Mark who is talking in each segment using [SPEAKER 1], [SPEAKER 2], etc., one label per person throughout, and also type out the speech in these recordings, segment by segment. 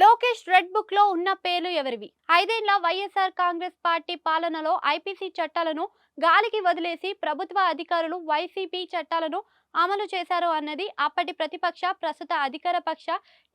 [SPEAKER 1] Lokesh red బుక్లో ఉన్న పేర్లు ఎవరివి? ఐదేళ్ళ వైఎస్ఆర్ కాంగ్రెస్ పార్టీ పాలనలో ఐపీసీ చట్టాలను గాలికి వదిలేసి ప్రభుత్వ అధికారులు వైసీపీ చట్టాలను అమలు చేశారు అన్నది అప్పటి ప్రతిపక్ష ప్రస్తుత అధికార పక్ష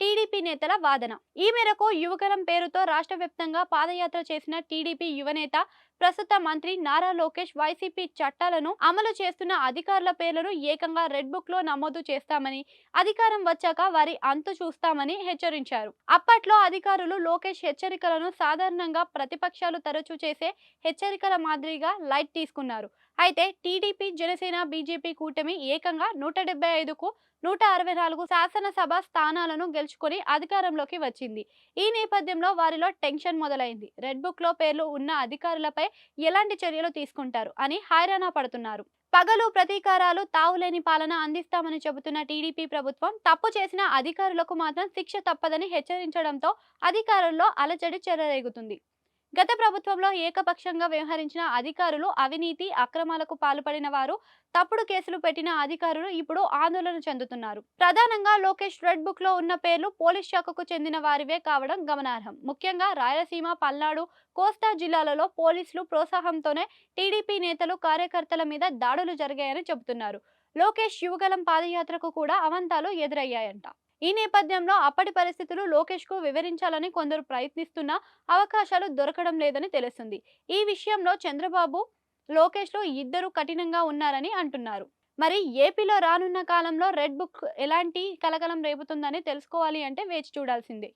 [SPEAKER 1] టీడీపీ నేతల వాదన. ఈ మేరకు యువకరం పేరుతో రాష్ట్ర వ్యాప్తంగా పాదయాత్ర చేసిన టీడీపీ యువనేత ప్రస్తుత మంత్రి నారా లోకేష్ వైసీపీ చట్టాలను అమలు చేస్తున్న అధికారుల పేర్లను ఏకంగా రెడ్ బుక్లో నమోదు చేస్తామని అధికారం వచ్చాక వారి అంతు చూస్తామని హెచ్చరించారు. అప్పట్లో అధికారులు లోకేష్ హెచ్చరికలను సాధారణంగా ప్రతిపక్షాలు తరచూ చేసే హెచ్చరికల మాదిరిగా లైట్ తీసుకున్నారు అయితే టీడీపీ జనసేన బీజేపీ కూటమి ఏకంగా నూట డెబ్బై ఐదుకు నూట అరవై నాలుగు శాసనసభ స్థానాలను గెలుచుకొని అధికారంలోకి వచ్చింది. ఈ నేపథ్యంలో వారిలో టెన్షన్ మొదలైంది. రెడ్ బుక్లో పేర్లు ఉన్న అధికారులపై ఎలాంటి చర్యలు తీసుకుంటారు అని హైరాణ పడుతున్నారు. పగలు ప్రతీకారాలు తావులేని పాలన అందిస్తామని చెబుతున్న టీడీపీ ప్రభుత్వం తప్పు చేసిన అధికారులకు మాత్రం శిక్ష తప్పదని హెచ్చరించడంతో అధికారుల్లో అలజడి చెలరేగుతుంది. గత ప్రభుత్వంలో ఏకపక్షంగా వ్యవహరించిన అధికారులు అవినీతి అక్రమాలకు పాల్పడిన వారు తప్పుడు కేసులు పెట్టిన అధికారులు ఇప్పుడు ఆందోళన చెందుతున్నారు. ప్రధానంగా లోకేష్ రెడ్ బుక్లో ఉన్న పేర్లు పోలీస్ శాఖకు చెందిన వారివే కావడం గమనార్హం. ముఖ్యంగా రాయలసీమ పల్నాడు కోస్తా జిల్లాలలో పోలీసులు ప్రోత్సాహంతోనే టీడీపీ నేతలు కార్యకర్తల మీద దాడులు జరిగాయని చెబుతున్నారు. లోకేష్ యువగలం పాదయాత్రకు కూడా అవంతాలు ఎదురయ్యాయంట. ఈ నేపథ్యంలో అప్పటి పరిస్థితులు లోకేష్కు వివరించాలని కొందరు ప్రయత్నిస్తున్నా అవకాశాలు దొరకడం లేదని తెలుస్తుంది. ఈ విషయంలో చంద్రబాబు లోకేష్లో ఇద్దరు కఠినంగా ఉన్నారని అంటున్నారు. మరి ఏపీలో రానున్న కాలంలో రెడ్ బుక్ ఎలాంటి కలకలం రేపుతుందని తెలుసుకోవాలి అంటే వేచి చూడాల్సిందే.